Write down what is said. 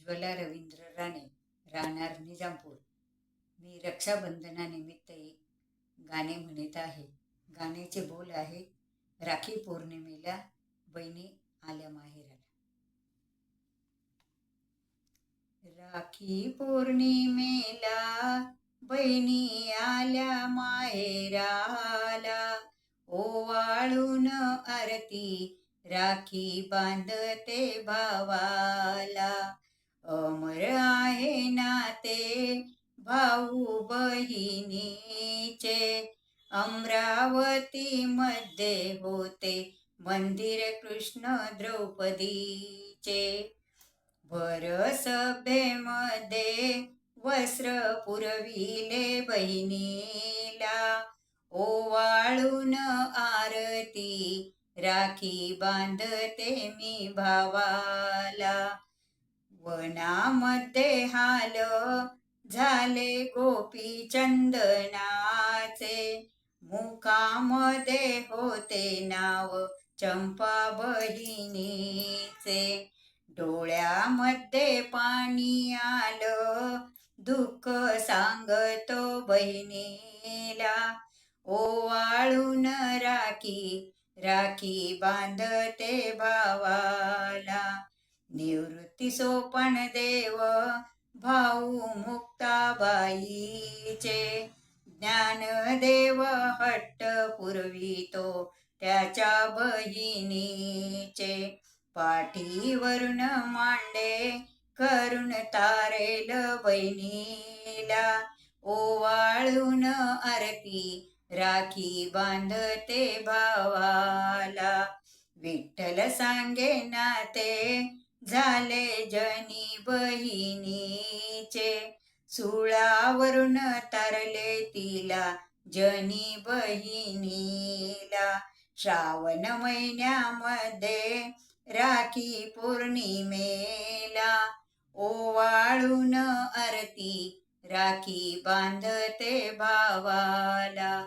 उज्ज्वला रवींद्र राणे राहणार निजामपूर. मी रक्षाबंधनानिमित्त एक गाणे म्हणत आहे. गाण्याचे बोल आहे राखी पौर्णिमेला बहिणी आल्या माहेराला. राखी पौर्णिमेला बहिणी आल्या माहेराला. ओवाळून आरती राखी बांधते भावाला. अमर आहे नाते भाऊ बहिणीचे. अमरावती मध्ये होते मंदिर कृष्ण द्रौपदीचे. भर सभेमध्ये वस्त्र पुरविले बहिणीला. ओवाळून आरती राखी बांधते मी भावाला. वनामध्ये हाल झाले गोपी चंदनाचे. मुखामध्ये होते नाव चंपा बहिणीचे. डोळ्यामध्ये पाणी आलं दुःख सांगतो बहिणीला. ओवाळून राखी राखी बांधते भावाला. निवृत्ती सोपण देव भाऊ मुक्ताबाईचे ज्ञानदेव हट्ट पुरवितो त्याच्या बहिणीचे. पाठीवरून मांडे करून तारेल बहिणीला ओवाळून आरती राखी बांधते भावाला. विठ्ठल सांगे नाते झाले जनी बहिणीचे. सुळावरून तरले तिला जनी बहिणीला. श्रावण महिन्यामध्ये राखी पौर्णिमेला ओवाळून आरती राखी बांधते भावाला.